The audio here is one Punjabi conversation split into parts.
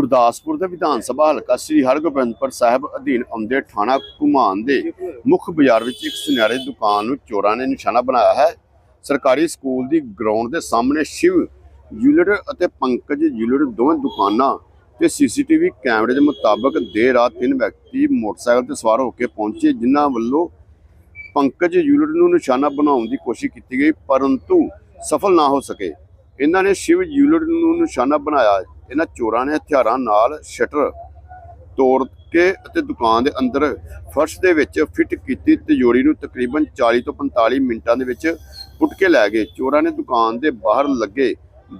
ਗੁਰਦਾਸਪੁਰ ਦੇ ਵਿਧਾਨ ਸਭਾ ਹਲਕਾ ਸ੍ਰੀ ਹਰਗੋਬਿੰਦਪੁਰ ਸਾਹਿਬ ਅਧੀਨ ਆਉਂਦੇ ਥਾਣਾ ਘੁਮਾਨ ਦੇ ਮੁੱਖ ਬਾਜ਼ਾਰ ਵਿੱਚ ਇੱਕ ਸੁਨਿਆਰੇ ਦੁਕਾਨ ਨੂੰ ਚੋਰਾਂ ਨੇ ਨਿਸ਼ਾਨਾ ਬਣਾਇਆ ਹੈ। ਸਰਕਾਰੀ ਸਕੂਲ ਦੀ ਗਰਾਊਂਡ ਦੇ ਸਾਹਮਣੇ ਸ਼ਿਵ ਜੁਐਲਰ ਅਤੇ ਪੰਕਜ ਜੁਐਲਰ ਦੋਵੇਂ ਦੁਕਾਨਾਂ ਤੇ ਸੀਸੀਟੀਵੀ ਕੈਮਰੇ ਦੇ ਮੁਤਾਬਕ ਦੇਰ ਰਾਤ ਤਿੰਨ ਵਿਅਕਤੀ ਮੋਟਰਸਾਈਕਲ ਤੇ ਸਵਾਰ ਹੋ ਕੇ ਪਹੁੰਚੇ, ਜਿਨ੍ਹਾਂ ਵੱਲੋਂ ਪੰਕਜ ਜੁਐਲਰ ਨੂੰ ਨਿਸ਼ਾਨਾ ਬਣਾਉਣ ਦੀ ਕੋਸ਼ਿਸ਼ ਕੀਤੀ ਗਈ, ਪਰੰਤੂ ਸਫਲ ਨਾ ਹੋ ਸਕੇ। ਇਹਨਾਂ ਨੇ ਸ਼ਿਵ ਜੁਐਲਰ ਨੂੰ ਨਿਸ਼ਾਨਾ ਬਣਾਇਆ ਇਹਨਾਂ ਚੋਰਾਂ ਨੇ ਹਥਿਆਰਾਂ ਨਾਲ ਸ਼ਟਰ ਤੋੜ ਕੇ ਅਤੇ ਦੁਕਾਨ ਦੇ ਅੰਦਰ ਫਰਸ਼ ਦੇ ਵਿੱਚ ਫਿੱਟ ਕੀਤੀ ਤਿਜੋਰੀ ਨੂੰ ਤਕਰੀਬਨ 40 ਤੋਂ 45 ਮਿੰਟਾਂ ਦੇ ਵਿੱਚ ਪੁੱਟ ਕੇ ਲੈ ਗਏ। ਚੋਰਾਂ ਨੇ ਦੁਕਾਨ ਦੇ ਬਾਹਰ ਲੱਗੇ,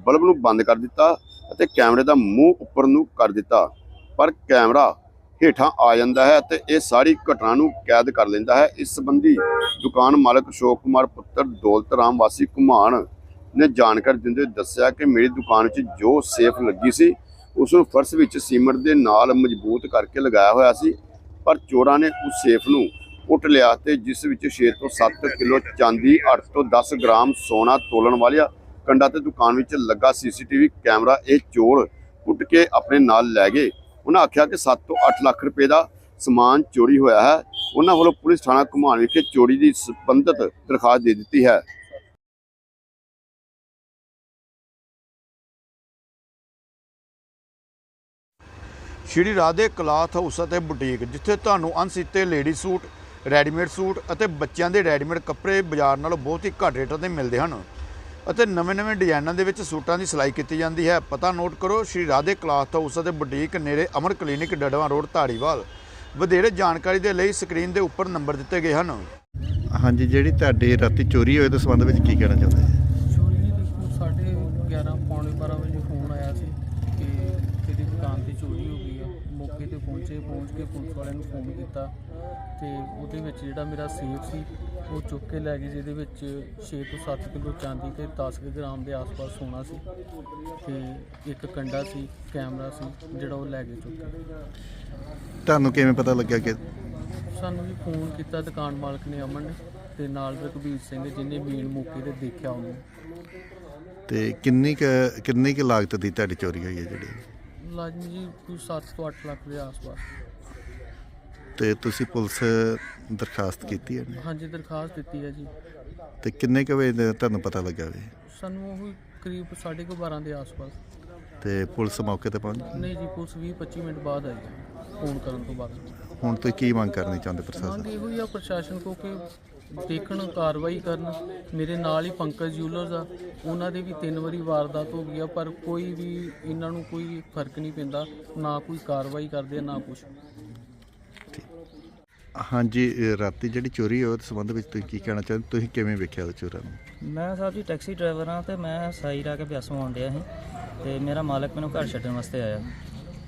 ਬਲਬ ਨੂੰ ਬੰਦ ਕਰ ਦਿੱਤਾ ਅਤੇ ਕੈਮਰੇ ਦਾ ਮੂੰਹ ਉੱਪਰ ਨੂੰ ਕਰ ਦਿੱਤਾ। ਪਰ ਕੈਮਰਾ ਹੇਠਾਂ ਆ ਜਾਂਦਾ ਹੈ ਅਤੇ ਇਹ ਸਾਰੀ ਘਟਨਾ ਨੂੰ ਕੈਦ ਕਰ ਲੈਂਦਾ ਹੈ। ਇਸ ਸੰਬੰਧੀ ਦੁਕਾਨ ਮਾਲਕ ਅਸ਼ੋਕ ਕੁਮਾਰ, ਪੁੱਤਰ ਦੌਲਤ ਰਾਮ, ਵਾਸੀ ਘੁਮਾਣ ਨੇ ਜਾਣਕਾਰੀ ਦਿੰਦੇ ਹੋਏ ਦੱਸਿਆ ਕਿ ਮੇਰੀ ਦੁਕਾਨ ਵਿੱਚ ਜੋ ਸੇਫ ਲੱਗੀ ਸੀ, ਉਸ ਨੂੰ ਫਰਸ਼ ਵਿੱਚ ਸੀਮਟ ਦੇ ਨਾਲ ਮਜ਼ਬੂਤ ਕਰਕੇ ਲਗਾਇਆ ਹੋਇਆ ਸੀ, ਪਰ ਚੋਰਾਂ ਨੇ ਉਸ ਸੇਫ ਨੂੰ ਪੁੱਟ ਲਿਆ ਤੇ ਜਿਸ ਵਿੱਚ 6 ਤੋਂ 7 ਕਿਲੋ ਚਾਂਦੀ 8 ਤੋਂ 10 ਗ੍ਰਾਮ ਸੋਨਾ ਤੋਲਣ ਵਾਲੀਆਂ ਕੰਡਾ ਤੇ ਦੁਕਾਨ ਵਿੱਚ ਲੱਗਾ ਸੀਸੀਟੀਵੀ ਕੈਮਰਾ ਇਹ ਚੋਰ ਪੁੱਟ ਕੇ ਆਪਣੇ ਨਾਲ ਲੈ ਗਏ। ਉਹਨਾਂ ਆਖਿਆ ਕਿ 7 ਤੋਂ 8 ਲੱਖ ਰੁਪਏ ਦਾ ਸਮਾਨ ਚੋਰੀ ਹੋਇਆ ਹੈ। ਉਹਨਾਂ ਵੱਲੋਂ ਪੁਲਿਸ ਥਾਣਾ ਘੁਮਾਣ ਵਿਖੇ ਚੋਰੀ ਦੀ ਸਬੰਧਤ ਦਰਖਾਸਤ ਦੇ ਦਿੱਤੀ ਹੈ। ਸ਼੍ਰੀ ਰਾਧੇ ਕਲਾਥ ਹਾਊਸ ਅਤੇ ਬੁਟੀਕ, ਜਿੱਥੇ ਤੁਹਾਨੂੰ ਅਣਸੀਤੇ ਲੇਡੀ ਸੂਟ, ਰੈਡੀਮੇਡ ਸੂਟ ਅਤੇ ਬੱਚਿਆਂ ਦੇ ਰੈਡੀਮੇਡ ਕੱਪੜੇ ਬਾਜ਼ਾਰ ਨਾਲੋਂ ਬਹੁਤ ਹੀ ਘੱਟ ਰੇਟਾਂ ਤੇ ਮਿਲਦੇ ਹਨ ਅਤੇ ਨਵੇਂ-ਨਵੇਂ ਡਿਜ਼ਾਈਨਾਂ ਦੇ ਵਿੱਚ ਸੂਟਾਂ ਦੀ ਸਿਲਾਈ ਕੀਤੀ ਜਾਂਦੀ ਹੈ। ਪਤਾ ਨੋਟ ਕਰੋ, ਸ਼੍ਰੀ ਰਾਧੇ ਕਲਾਥ ਹਾਊਸ ਅਤੇ ਬੁਟੀਕ ਨੇੜੇ ਅਮਰ ਕਲੀਨਿਕ ਡੜਵਾ ਰੋਡ, ਧਾਰੀਵਾਲ। ਵਧੇਰੇ ਜਾਣਕਾਰੀ ਦੇ ਲਈ ਸਕਰੀਨ ਦੇ ਉੱਪਰ ਨੰਬਰ ਦਿੱਤੇ ਗਏ ਹਨ। ਹਾਂਜੀ, ਜਿਹੜੀ ਤੁਹਾਡੇ ਰਾਤੀ ਚੋਰੀ ਹੋਏ ਦੇ ਸੰਬੰਧ ਵਿੱਚ ਕੀ ਕਹਿਣਾ ਚਾਹੁੰਦੇ ਜੀ ਚੋਰੀ ਦੀ ਦੇਖੋ ਸਾਢੇ 11 ਪੌਣੇ 12 ਵਜੇ ਫੋਨ ਆਇਆ ਸੀ ਕਿ ਤੇਰੀ ਦੁਕਾਨ ਤੇ ਚੋਰੀ ਹੋ ਗਈ ਆ ਮੌਕੇ ਤੇ ਪਹੁੰਚੇ ਪਹੁੰਚ ਕੇ ਪੁਲਿਸ ਵਾਲਿਆਂ ਨੂੰ ਫੋਨ ਕੀਤਾ ਤੇ ਉਹਦੇ ਵਿੱਚ ਜਿਹੜਾ ਮੇਰਾ ਸੇਫ ਸੀ ਉਹ ਚੁੱਕ ਕੇ ਲੈ ਗਏ ਜਿਹਦੇ ਵਿੱਚ 6 ਤੋਂ 7 ਕਿਲੋ ਚਾਂਦੀ ਤੇ 10 ਕੁ ਗ੍ਰਾਮ ਦੇ ਆਸ-ਪਾਸ ਸੋਨਾ ਸੀ ਤੇ ਇੱਕ ਕੰਡਾ ਸੀ ਕੈਮਰਾ ਸੀ ਜਿਹੜਾ ਉਹ ਲੈ ਗਏ ਚੁੱਕ ਕੇ। ਤੁਹਾਨੂੰ ਕਿਵੇਂ ਪਤਾ ਲੱਗਿਆ ਕਿ ਸਾਨੂੰ ਵੀ ਫੋਨ ਕੀਤਾ ਦੁਕਾਨ ਮਾਲਕ ਨੇ ਅਮਨ ਨੇ ਤੇ ਨਾਲ ਰਘਬੀਰ ਸਿੰਘ ਜਿਹਨੇ ਮੇਨ ਮੌਕੇ ਤੇ ਦੇਖਿਆ ਉਹਨੂੰ। ਤੇ ਕਿੰਨੀ ਕੁ ਕਿੰਨੀ ਕੁ ਲਾਗਤ ਦੀ ਤੁਹਾਡੀ ਚੋਰੀ ਹੋਈ ਹੈ ਜਿਹੜੀ? ਲਾਜ਼ਮੀ ਜੀ ਕੋਈ 7 ਤੋਂ 8 ਲੱਖ ਦੇ ਆਸ-ਪਾਸ। ਤੇ ਤੁਸੀਂ ਪੁਲਿਸ ਦਰਖਾਸਤ ਕੀਤੀ ਹੈ? ਹਾਂਜੀ ਦਰਖਾਸਤ ਦਿੱਤੀ ਹੈ ਜੀ। ਤੇ ਕਿੰਨੇ ਕੁ ਵਜੇ ਦਾ ਤੁਹਾਨੂੰ ਪਤਾ ਲੱਗਾ ਵੀ ਸਾਨੂੰ ਉਹ ਕਰੀਬ 12:30 ਦੇ ਆਸ-ਪਾਸ। ਤੇ ਪੁਲਿਸ ਮੌਕੇ ਤੇ ਪਹੁੰਚ ਗਈ? ਨਹੀਂ ਜੀ ਪੁਲਿਸ 20-25 ਮਿੰਟ ਬਾਅਦ ਆਈ। ਫੋਨ ਕਰਨ ਤੋਂ ਬਾਅਦ। ਹੁਣ ਤੁਸੀਂ ਕੀ ਮੰਗ ਕਰਨੀ ਚਾਹੁੰਦੇ ਪ੍ਰਸ਼ਾਸਨ? ਮੰਗ ਇਹੋ ਹੀ ਆ ਪ੍ਰਸ਼ਾਸਨ ਕੋ ਕਿ ਦੇਖਣ ਕਾਰਵਾਈ ਕਰਨ। ਮੇਰੇ ਨਾਲ ਹੀ ਪੰਕਜ ਜੂਲਰਸ ਆ। ਉਹਨਾਂ ਦੇ ਵੀ ਤਿੰਨ ਵਾਰੀ ਵਾਰਦਾਤ ਹੋ ਗਈ ਆ ਪਰ ਕੋਈ ਵੀ ਇਹਨਾਂ ਨੂੰ ਕੋਈ ਫ਼ਰਕ ਨਹੀਂ ਪੈਂਦਾ। ਨਾ ਕੋਈ ਕਾਰਵਾਈ ਕਰਦੇ ਆ ਨਾ ਕੁਛ। ਹਾਂਜੀ ਇਹ ਰਾਤੀ ਜਿਹੜੀ ਚੋਰੀ ਹੋਈ ਉਹਦੇ ਸੰਬੰਧ ਵਿੱਚ ਤੁਸੀਂ ਕੀ ਕਹਿਣਾ ਚਾਹੁੰਦੇ? ਤੁਸੀਂ ਕਿਵੇਂ ਵੇਖਿਆ ਉਹ ਚੋਰਾਂ ਨੂੰ? ਮੈਂ ਸਾਹਿਬ ਜੀ ਟੈਕਸੀ ਡਰਾਈਵਰ ਹਾਂ ਤੇ ਮੈਂ ਸਾਈ ਰਾ ਕੇ ਬਿਆਸੋਂ ਆਉਣ ਡਿਆ ਸੀ। ਤੇ ਮੇਰਾ ਮਾਲਕ ਮੈਨੂੰ ਘਰ ਛੱਡਣ ਵਾਸਤੇ ਆਇਆ।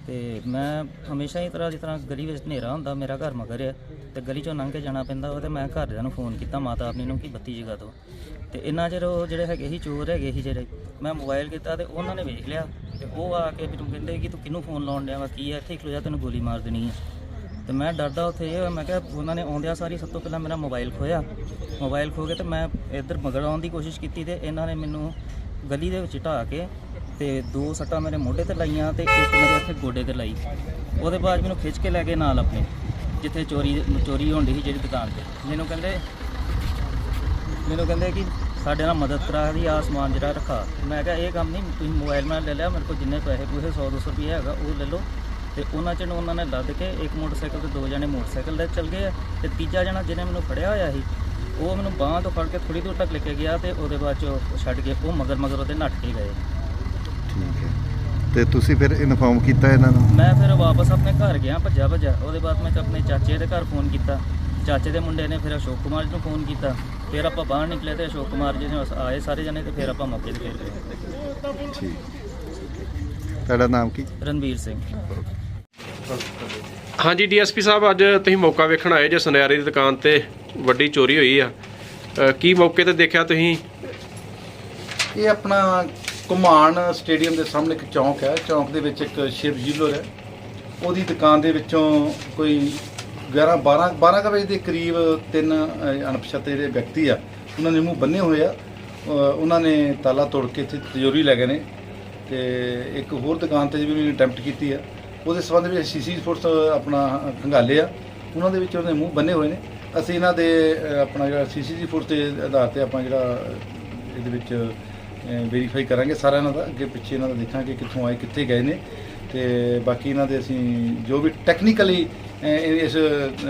ਤੇ ਮੈਂ ਹਮੇਸ਼ਾ ਹੀ ਤਰ੍ਹਾਂ ਜਿਸ ਤਰ੍ਹਾਂ ਗਲੀ ਵਿੱਚ ਹਨੇਰਾ ਹੁੰਦਾ ਮੇਰਾ ਘਰ ਮਗਰ ਹੈ ਤੇ ਗਲੀ ਚੋਂ ਲੰਘ ਕੇ ਜਾਣਾ ਪੈਂਦਾ ਵਾ ਤੇ ਮੈਂ ਘਰਦਿਆਂ ਨੂੰ ਫੋਨ ਕੀਤਾ ਮਾਤਾ ਆਪਣੀ ਨੂੰ ਕਿ ਬੱਤੀ ਜਗਾ ਦਿਓ। ਤੇ ਇੰਨਾ ਚਿਰ ਉਹ ਜਿਹੜੇ ਹੈਗੇ ਸੀ ਚੋਰ ਹੈਗੇ ਸੀ ਜਿਹੜੇ ਮੈਂ ਮੋਬਾਈਲ ਕੀਤਾ ਤੇ ਉਹਨਾਂ ਨੇ ਵੇਖ ਲਿਆ ਤੇ ਉਹ ਆ ਕੇ ਮੈਨੂੰ ਕਹਿੰਦੇ ਕਿ ਤੂੰ ਕਿਹਨੂੰ ਫੋਨ ਲਾਉਣ ਡਿਆ ਵਾ ਕੀ ਹੈ ਇੱਥੇ ਖਲੋ ਜਾ ਤੈਨੂੰ ਗੋਲੀ ਮਾਰ ਦੇਣੀ ਹੈ ਤੇ ਮੈਂ ਡਰਦਾ ਉੱਥੇ ਇਹ ਹੋਇਆ, ਮੈਂ ਕਿਹਾ ਉਹਨਾਂ ਨੇ ਆਉਂਦਿਆਂ ਸਾਰੀ ਸਭ ਤੋਂ ਪਹਿਲਾਂ ਮੇਰਾ ਮੋਬਾਈਲ ਖੋਇਆ ਮੋਬਾਈਲ ਖੋ ਕੇ ਤੇ ਮੈਂ ਇੱਧਰ ਮਗਰ ਆਉਣ ਦੀ ਕੋਸ਼ਿਸ਼ ਕੀਤੀ ਤੇ ਇਹਨਾਂ ਨੇ ਮੈਨੂੰ ਗਲੀ ਦੇ ਵਿੱਚ ਢਾ ਕੇ ਤੇ ਦੋ ਸੱਟਾਂ ਮੇਰੇ ਮੋਢੇ ਤੇ ਲਾਈਆਂ ਤੇ ਇੱਕ ਮੇਰੇ ਇੱਥੇ ਗੋਡੇ ਤੇ ਲਾਈ। ਉਹਦੇ ਬਾਅਦ ਮੈਨੂੰ ਖਿੱਚ ਕੇ ਲੈ ਗਏ ਨਾਲ ਆਪਣੇ, ਜਿੱਥੇ ਚੋਰੀ ਚੋਰੀ ਹੁੰਦੀ ਸੀ ਜਿਹੜੀ ਦੁਕਾਨ ਤੇ। ਮੈਨੂੰ ਕਹਿੰਦੇ ਮੈਨੂੰ ਕਹਿੰਦੇ ਕਿ ਸਾਡੇ ਨਾਲ ਮਦਦ ਕਰਾ ਦੀ ਆ ਸਮਾਨ ਜਿਹੜਾ ਰੱਖਾ। ਮੈਂ ਕਿਹਾ, ਇਹ ਕੰਮ ਨਹੀਂ, ਤੁਸੀਂ ਮੋਬਾਈਲ ਨਾਲ ਲੈ ਲਿਆ, ਮੇਰੇ ਕੋਲ ਜਿੰਨੇ ਪੈਸੇ ਪੂਸੇ 100 200 ਰੁਪਏ ਹੈਗਾ, ਉਹ ਲੈ ਲਓ। ਤੇ ਉਹਨਾਂ ਚ ਨੂੰ ਉਹਨਾਂ ਨੇ ਲੱਦ ਕੇ ਇੱਕ ਮੋਟਰਸਾਈਕਲ ਤੇ ਦੋ ਜਣੇ ਮੋਟਰਸਾਈਕਲ ਤੇ ਚੱਲ ਗਏ ਆ। ਤੇ ਤੀਜਾ ਜਣਾ ਜਿਹਨੇ ਮੈਨੂੰ ਫੜਿਆ ਹੋਇਆ ਸੀ, ਉਹ ਮੈਨੂੰ ਬਾਹਾਂ ਤੋਂ ਫੜ ਕੇ ਥੋੜੀ ਦੂਰ ਤੱਕ ਲੈ ਕੇ ਗਿਆ ਤੇ ਉਹਦੇ ਬਾਅਦ ਚ ਛੱਡ ਕੇ ਉਹ ਮਗਰ ਮਗਰ ਉਹਦੇ ਨੱਠ ਕੇ ਗਏ। ਠੀਕ ਹੈ। ਤੇ ਤੁਸੀਂ ਫਿਰ ਇਨਫੋਰਮ ਕੀਤਾ ਇਹਨਾਂ ਨੂੰ? ਮੈਂ ਫਿਰ ਵਾਪਸ ਆਪਣੇ ਘਰ ਗਿਆ ਭੱਜਾ ਭੱਜਾ ਉਹਦੇ ਬਾਅਦ ਮੈਂ ਆਪਣੇ ਚਾਚੇ ਦੇ ਘਰ ਫੋਨ ਕੀਤਾ। ਚਾਚੇ ਦੇ ਮੁੰਡੇ ਨੇ ਫਿਰ ਅਸ਼ੋਕ ਕੁਮਾਰ ਜੀ ਨੂੰ ਫੋਨ ਕੀਤਾ। ਫਿਰ ਆਪਾਂ ਬਾਹਰ ਨਿਕਲੇ ਤੇ ਅਸ਼ੋਕ ਕੁਮਾਰ ਜੀ ਨੇ ਆਏ ਸਾਰੇ ਜਣੇ ਤੇ ਫਿਰ ਆਪਾਂ ਮੌਕੇ ਤੇ ਫਿਰ ਗਏ ਠੀਕ। ਤੁਹਾਡਾ ਨਾਮ ਕੀ? ਰਣਵੀਰ ਸਿੰਘ। ਹਾਂਜੀ ਡੀਐਸਪੀ ਸਾਹਿਬ ਅੱਜ ਤੁਸੀਂ ਮੌਕਾ ਵੇਖਣ ਆਏ ਜੇ ਸੁਨਿਆਰੇ ਦੀ ਦੁਕਾਨ ਤੇ। ਵੱਡੀ ਚੋਰੀ ਹੋਈ ਆ। ਕੀ ਮੌਕੇ ਤੇ ਦੇਖਿਆ ਤੁਸੀਂ? ਇਹ ਆਪਣਾ ਕੁਮਾਨ ਸਟੇਡੀਅਮ ਦੇ ਸਾਹਮਣੇ ਇੱਕ ਚੌਂਕ ਹੈ। ਚੌਂਕ ਦੇ ਵਿੱਚ ਇੱਕ ਸ਼ਿਵ ਜੀਲਰ ਹੈ। ਉਹਦੀ ਦੁਕਾਨ ਦੇ ਵਿੱਚੋਂ ਕੋਈ 11 12 12 ਕੁ ਵਜੇ ਦੇ ਕਰੀਬ ਤਿੰਨ ਅਣਪਛਾਤੇ ਜਿਹੜੇ ਵਿਅਕਤੀ ਆ, ਉਹਨਾਂ ਨੇ ਮੂੰਹ ਬੰਨੇ ਹੋਏ ਆ। ਉਹਨਾਂ ਨੇ ਤਾਲਾ ਤੋੜ ਕੇ ਇੱਥੇ ਤਿਜੋਰੀ ਲੈ ਗਏ ਨੇ ਤੇ ਇੱਕ ਹੋਰ ਦੁਕਾਨ ਤੇ ਵੀ ਅਟੈਂਪਟ ਕੀਤੀ ਆ। ਉਹਦੇ ਸੰਬੰਧ ਵਿੱਚ ਸੀਸੀ ਫੋਰਸ ਆਪਣਾ ਖੰਗਾਲੇ ਆ। ਉਹਨਾਂ ਦੇ ਵਿੱਚ ਉਹਦੇ ਮੂੰਹ ਬੰਨੇ ਹੋਏ ਨੇ। ਅਸੀਂ ਇਹਨਾਂ ਦੇ ਆਪਣਾ ਜਿਹੜਾ ਸੀਸੀ ਫੋਰਸ ਦੇ ਆਧਾਰ ਤੇ ਆਪਾਂ ਜਿਹੜਾ ਇਹਦੇ ਵਿੱਚ ਵੈਰੀਫਾਈ ਕਰਾਂਗੇ ਸਾਰਾ ਇਹਨਾਂ ਦਾ, ਅੱਗੇ ਪਿੱਛੇ ਇਹਨਾਂ ਦਾ ਦੇਖਾਂਗੇ ਕਿੱਥੋਂ ਆਏ, ਕਿੱਥੇ ਗਏ ਨੇ। ਤੇ ਬਾਕੀ ਇਹਨਾਂ ਦੇ ਅਸੀਂ ਜੋ ਵੀ ਟੈਕਨੀਕਲੀ ਇਸ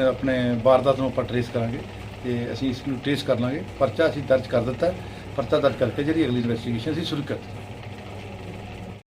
ਆਪਣੇ ਵਾਰਦਾਤ ਨੂੰ ਆਪਾਂ ਟ੍ਰੇਸ ਕਰਾਂਗੇ ਤੇ ਅਸੀਂ ਇਸ ਨੂੰ ਟ੍ਰੇਸ ਕਰ ਲਾਂਗੇ। ਪਰਚਾ ਅਸੀਂ ਦਰਜ ਕਰ ਦਿੱਤਾ। ਪਰਚਾ ਦਰਜ ਕਰਕੇ ਜਿਹੜੀ ਅਗਲੀ ਇਨਵੈਸਟੀਗੇਸ਼ਨ ਅਸੀਂ ਸ਼ੁਰੂ ਕਰਤੀ